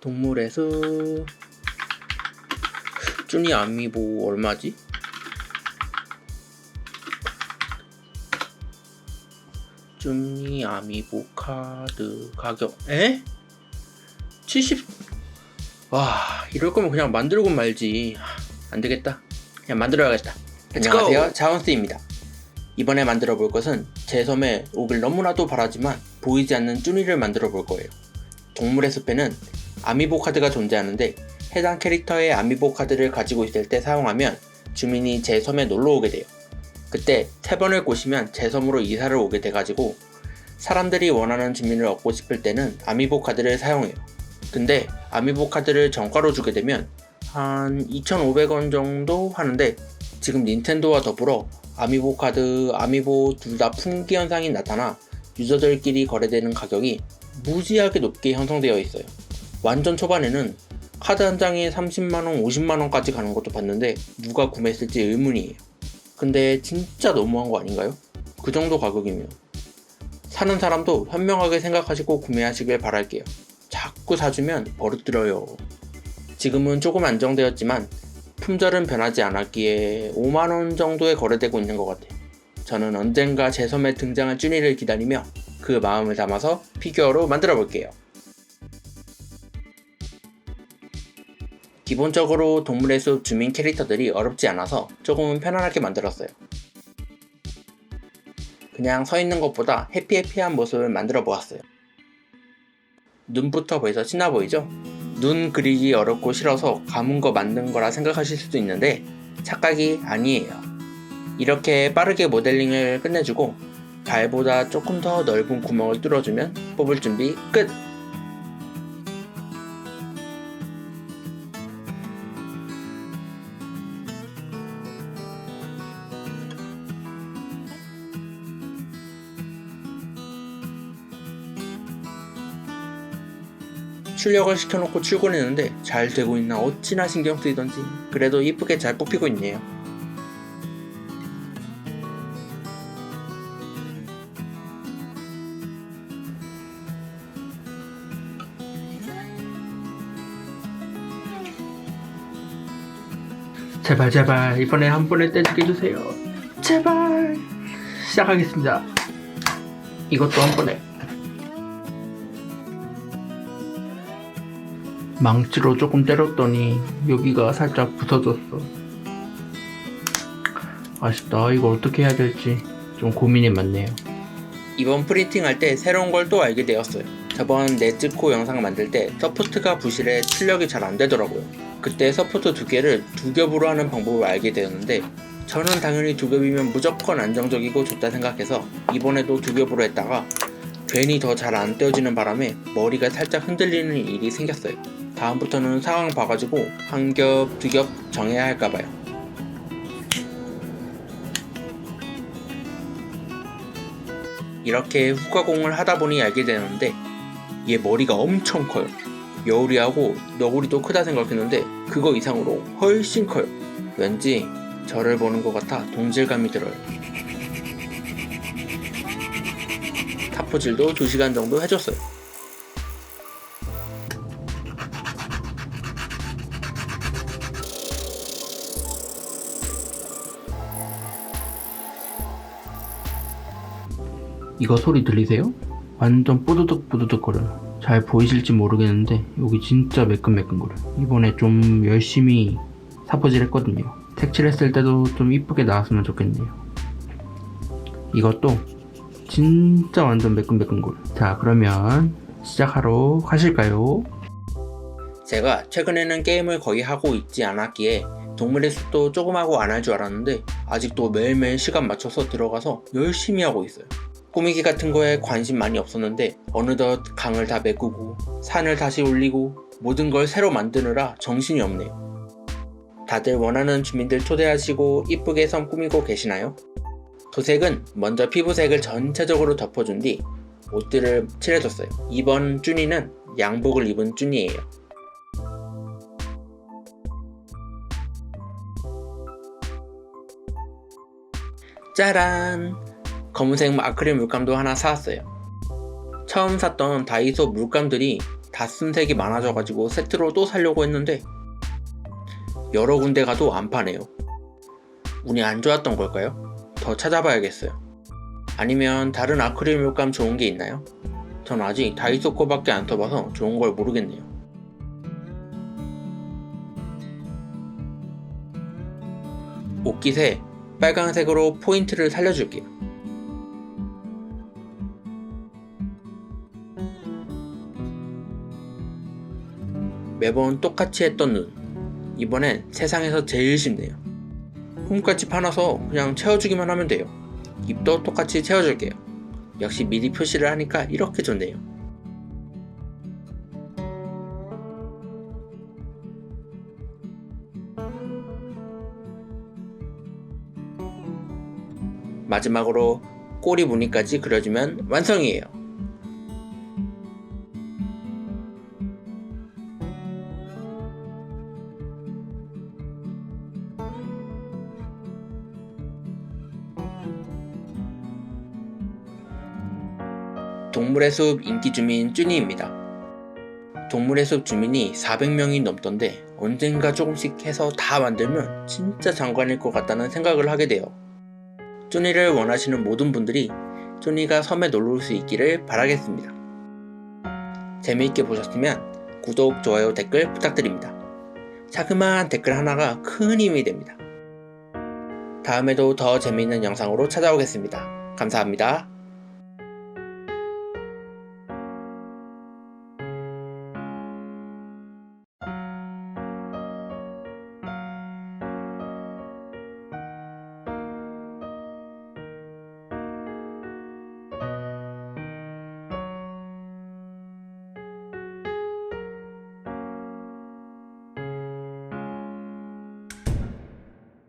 동물의 숲 쭈니 아미보 얼마지? 쭈니 아미보 카드 가격 에? 70 와, 이럴 거면 그냥 만들고 말지. 안 되겠다. 그냥 만들어야겠다. 안녕하세요. 자원스입니다. 이번에 만들어 볼 것은 제 섬에 오길 너무나도 바라지만 보이지 않는 쭈니를 만들어 볼 거예요. 동물의 숲에는 아미보 카드가 존재하는데 해당 캐릭터의 아미보 카드를 가지고 있을 때 사용하면 주민이 제 섬에 놀러 오게 돼요. 그때 세 번을 꼬시면 제 섬으로 이사를 오게 돼가지고 사람들이 원하는 주민을 얻고 싶을 때는 아미보 카드를 사용해요. 근데 아미보 카드를 정가로 주게 되면 한 2,500원 정도 하는데 지금 닌텐도와 더불어 아미보 카드, 아미보 둘 다 품귀 현상이 나타나 유저들끼리 거래되는 가격이 무지하게 높게 형성되어 있어요. 완전 초반에는 카드 한 장에 30만원, 50만원까지 가는 것도 봤는데 누가 구매했을지 의문이에요. 근데 진짜 너무한 거 아닌가요? 그 정도 가격이면. 사는 사람도 현명하게 생각하시고 구매하시길 바랄게요. 자꾸 사주면 버릇들어요. 지금은 조금 안정되었지만 품절은 변하지 않았기에 5만원 정도에 거래되고 있는 것 같아요. 저는 언젠가 제 섬에 등장할 쭈니를 기다리며 그 마음을 담아서 피규어로 만들어 볼게요. 기본적으로 동물의 숲 주민 캐릭터들이 어렵지 않아서 조금은 편안하게 만들었어요. 그냥 서 있는 것보다 해피해피한 모습을 만들어 보았어요. 눈부터 벌써 신나 보이죠? 눈 그리기 어렵고 싫어서 감은 거 만든 거라 생각하실 수도 있는데 착각이 아니에요. 이렇게 빠르게 모델링을 끝내주고 발보다 조금 더 넓은 구멍을 뚫어주면 뽑을 준비 끝! 출력을 시켜놓고 출근했는데 잘 되고 있나 어찌나 신경 쓰이던지 그래도 이쁘게 잘 뽑히고 있네요. 제발 제발 이번에 한 번에 떼지게 해주세요. 제발 시작하겠습니다. 이것도 한 번에. 망치로 조금 때렸더니 여기가 살짝 부서졌어. 아쉽다. 이거 어떻게 해야 될지 좀 고민이 많네요. 이번 프린팅 할 때 새로운 걸 또 알게 되었어요. 저번 네츠코 영상 만들 때 서포트가 부실해 출력이 잘 안 되더라고요. 그때 서포트 두 개를 두 겹으로 하는 방법을 알게 되었는데 저는 당연히 두 겹이면 무조건 안정적이고 좋다 생각해서 이번에도 두 겹으로 했다가 괜히 더 잘 안 떼어지는 바람에 머리가 살짝 흔들리는 일이 생겼어요. 다음부터는 상황 봐가지고 한 겹, 두 겹 정해야 할까봐요. 이렇게 후가공을 하다 보니 알게 되는데 얘 머리가 엄청 커요. 여우리하고 너구리도 크다 생각했는데 그거 이상으로 훨씬 커요. 왠지 저를 보는 것 같아 동질감이 들어요. 타포질도 2시간 정도 해줬어요. 이거 소리 들리세요? 완전 뽀드득 거려요. 잘 보이실지 모르겠는데 여기 진짜 매끈매끈 거려요. 이번에 좀 열심히 사포질 했거든요. 색칠했을 때도 좀 이쁘게 나왔으면 좋겠네요. 이것도 진짜 완전 매끈매끈 거려요. 자 그러면 시작하러 가실까요? 제가 최근에는 게임을 거의 하고 있지 않았기에 동물의 숲도 조금 하고 안 할 줄 알았는데 아직도 매일매일 시간 맞춰서 들어가서 열심히 하고 있어요. 꾸미기 같은 거에 관심 많이 없었는데 어느덧 강을 다 메꾸고 산을 다시 올리고 모든 걸 새로 만드느라 정신이 없네요. 다들 원하는 주민들 초대하시고 이쁘게 섬 꾸미고 계시나요? 도색은 먼저 피부색을 전체적으로 덮어준 뒤 옷들을 칠해줬어요. 이번 쭈니는 양복을 입은 쭈니예요. 짜란! 검은색 아크릴 물감도 하나 사왔어요. 처음 샀던 다이소 물감들이 다다쓴 색이 많아져가지고 세트로 또 사려고 했는데 여러 군데 가도 안 파네요. 운이 안 좋았던 걸까요? 더 찾아봐야겠어요. 아니면 다른 아크릴 물감 좋은 게 있나요? 전 아직 다이소 거밖에 안 써봐서 좋은 걸 모르겠네요. 옷깃에 빨강색으로 포인트를 살려줄게요. 매번 똑같이 했던 눈. 이번엔 세상에서 제일 쉽네요. 홈같이 파놔서 그냥 채워주기만 하면 돼요. 입도 똑같이 채워줄게요. 역시 미리 표시를 하니까 이렇게 좋네요. 마지막으로 꼬리 무늬까지 그려주면 완성이에요. 동물의 숲 인기 주민 쭈니입니다. 동물의 숲 주민이 400명이 넘던데 언젠가 조금씩 해서 다 만들면 진짜 장관일 것 같다는 생각을 하게 돼요. 쭈니를 원하시는 모든 분들이 쭈니가 섬에 놀러 올 수 있기를 바라겠습니다. 재미있게 보셨으면 구독, 좋아요, 댓글 부탁드립니다. 자그마한 댓글 하나가 큰 힘이 됩니다. 다음에도 더 재미있는 영상으로 찾아오겠습니다. 감사합니다.